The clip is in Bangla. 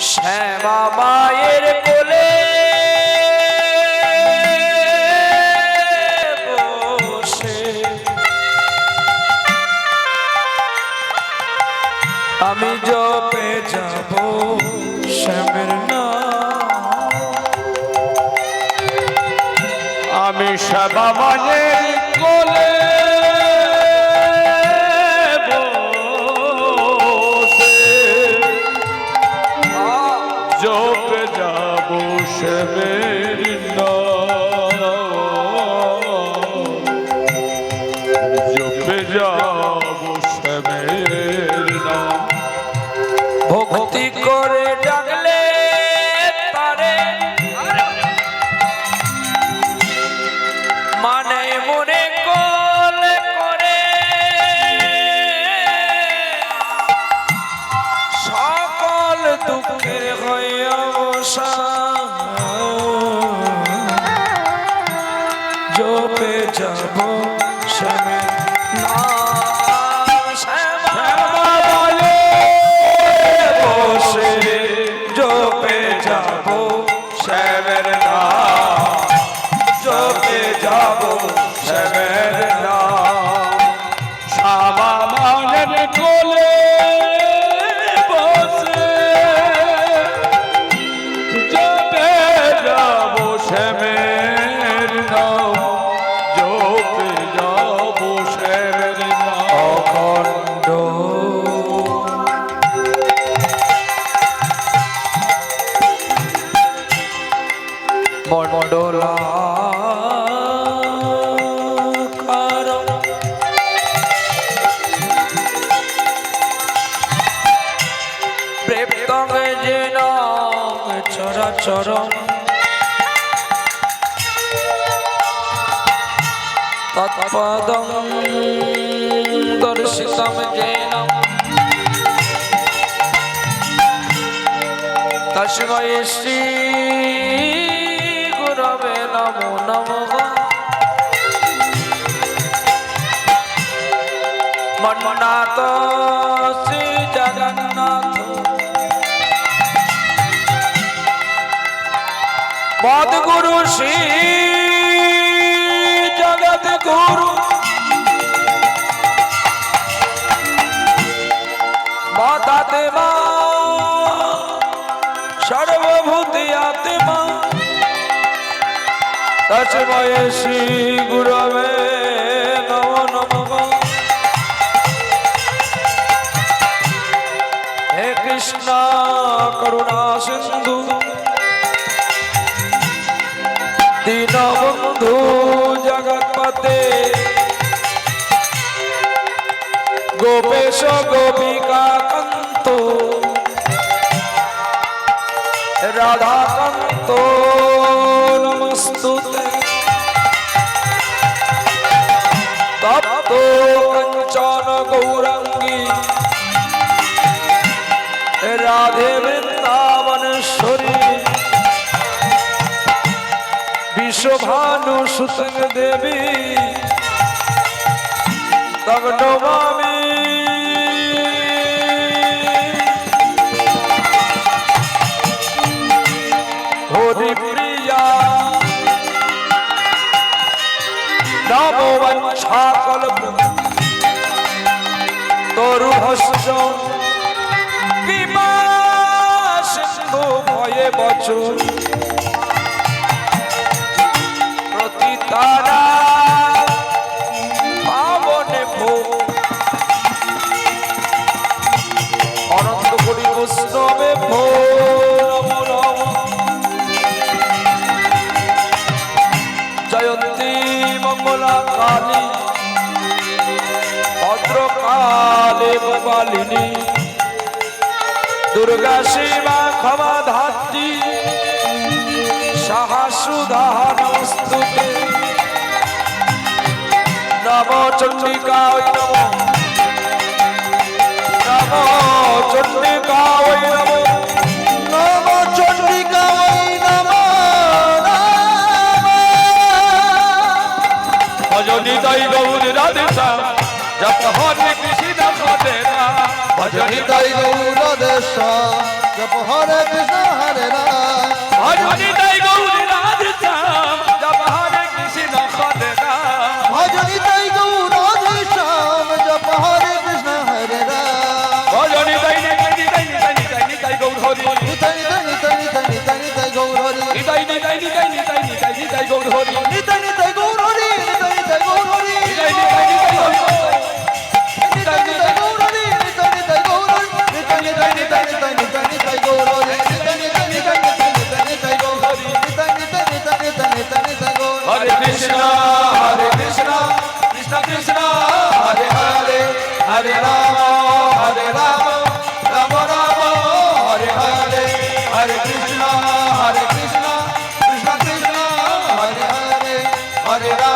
শ্যামা মায়ের কোলে বসে। আমি জপে যাব শ্যামের নাম। আমি সেবা মানের যাব শ্যামে নাম চরাচরম তৎপদং দর্শিতম তস্मै শ্রী গুরবে নমো নমঃ। মন্নাথ মদ গুরু শ্রী জগৎ গুরু। মদাত্মা সর্বভূতি আত্মা। তস্ময় শ্রী গুরবে কৃষ্ণ করুণা সিন্ধু। গোপেশ গোপিকা কান্ত রাধাকান্ত, নমস্তুতে। তপ্ত কঞ্চন গৌরঙ্গী। রাধে বৃন্দাবনেশ্বরী বিশ্বভানু সুতং দেবী। তব নমামি বঞ্ছাকল্প তরু হস্য সিন্ধু ভয়ে বছর প্রতি তারা মঙ্গলা কালী ভদ্রকালে বালিনী দুর্গা শিবা ক্ষমা ধাত্রী সাহাসুধা ওই নম নম। ভজনি তাই গৌর রাধে শ্যাম জপ হরে কৃষ্ণ হরে রাম ভজনি নিতাই গৌরদে শ্যাম জপ হরে কৃষ্ণ হরে রাম ভজনি তাই গৌরী রাধে শ্যাম জপ হরে কৃষ্ণ হরে রাম ভজ নিতাই গৌরদে শ্যাম জপ হরে কৃষ্ণ হরে রাম ভজনি তাই নিতাই নিতাই নিতাই নিতাই নিতাই গৌর হরি हरे राम